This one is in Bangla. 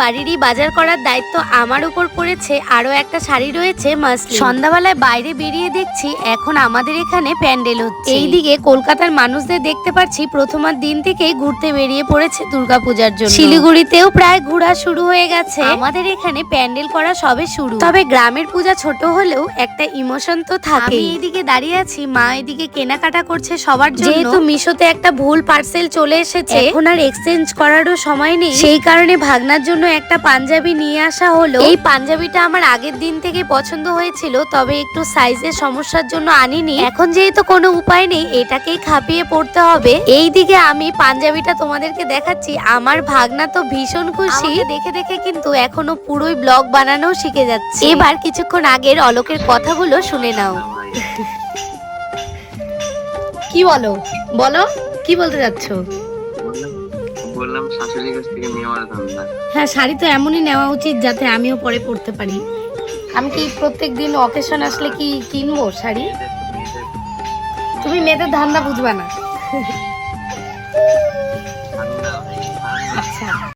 বাড়িরই বাজার করার দায়িত্ব আমার উপর পড়েছে আরও একটা শাড়ি রয়েছে মাসলি সন্ধ্যাবেলায় বাইরে বেরিয়ে দেখছি এখন আমাদের এখানে প্যান্ডেল হচ্ছে। এইদিকে কলকাতার মানুষদের দেখতে পাচ্ছি প্রথমার দিন থেকেই ঘুরতে বেরিয়ে পড়েছে দুর্গাপূজার জন্য। শিলিগুড়িতেও প্রায় ঘোরা শুরু হয়ে গেছে। আমাদের এখানে প্যান্ডেল করা সবে শুরু। তবে গ্রামের পূজা ছোট হলেও একটা ইমোশন তো থাকে এইদিকে দাঁড়িয়ে আছি মা এদিকে কেনাকাটা করছে সবার জন্য। যেহেতু মিশোতে একটা ভুল পার্সেল চলে এসেছে এখন আর এক্সচেঞ্জ করারও সময় নেই। সেই কারণে ভাগনার জন্য একটা পাঞ্জাবি নিয়ে আসা হলো। এই পাঞ্জাবিটা আমার আগের দিন থেকে পছন্দ হয়েছিল তবে একটু সাইজের সমস্যার জন্য আনিনি। এখন যেহেতু কোনো উপায় নেই এটাকেই খাপিয়ে পড়তে হবে। এই দিকে আমি পাঞ্জাবিটা তোমাদেরকে দেখাচ্ছি। আমার ভাগনা তো ভীষণ খুশি। দেখে দেখে কিন্তু এখনও পুরোই ব্লগ বানানো শিখে যাচ্ছে। এবার কিছুক্ষণ আগের অলোকের কথাগুলো শুনে নাও। কি বলো? বলো কি বলতে যাচ্ছ বললাম শাশুড়ির কাছ থেকে নেওয়ার ধান্দা। হ্যাঁ শাড়ি তো এমনই নেওয়া উচিত যাতে আমিও পরে পরতে পারি। আমি কি প্রত্যেক দিন অকেশন আসলে কি কিনবো শাড়ি? তুমি মেয়েদের ধান্দা বুঝবা না। আচ্ছা।